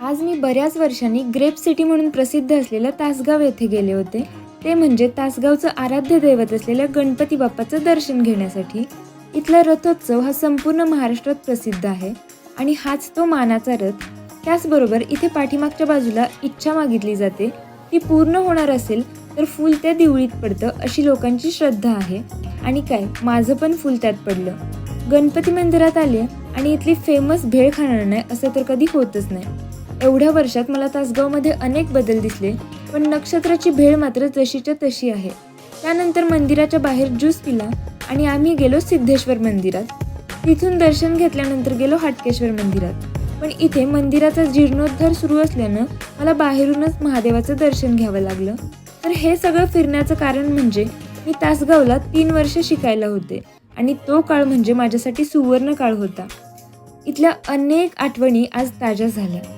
आज मी बऱ्याच वर्षांनी ग्रेप सिटी म्हणून प्रसिद्ध असलेलं तासगाव येथे गेले होते. ते म्हणजे तासगावचं आराध्य दैवत असलेल्या गणपती बाप्पाचं दर्शन घेण्यासाठी. इथला रथोत्सव हा संपूर्ण महाराष्ट्रात प्रसिद्ध आहे आणि हाच तो मानाचा रथ. त्याचबरोबर इथे पाठीमागच्या बाजूला इच्छा मागितली जाते. ती पूर्ण होणार असेल तर फूल त्या दिवळीत पडतं अशी लोकांची श्रद्धा आहे. आणि काय माझं पण फूल त्यात पडलं. गणपती मंदिरात आले आणि इथली फेमस भेळ खाणार नाही असं तर कधी होतच नाही. एवढ्या वर्षात मला तासगावमध्ये अनेक बदल दिसले पण नक्षत्राची भेळ मात्र जशीच्या तशी आहे. त्यानंतर मंदिराच्या बाहेर ज्यूस पिला आणि आम्ही गेलो सिद्धेश्वर मंदिरात. तिथून दर्शन घेतल्यानंतर गेलो हाटकेश्वर मंदिरात. पण इथे मंदिराचा जीर्णोद्धार सुरू असल्यानं मला बाहेरूनच महादेवाचं दर्शन घ्यावं लागलं. तर हे सगळं फिरण्याचं कारण म्हणजे मी तासगावला तीन वर्ष शिकायला होते आणि तो काळ म्हणजे माझ्यासाठी सुवर्ण काळ होता. इथल्या अनेक आठवणी आज ताज्या झाल्या.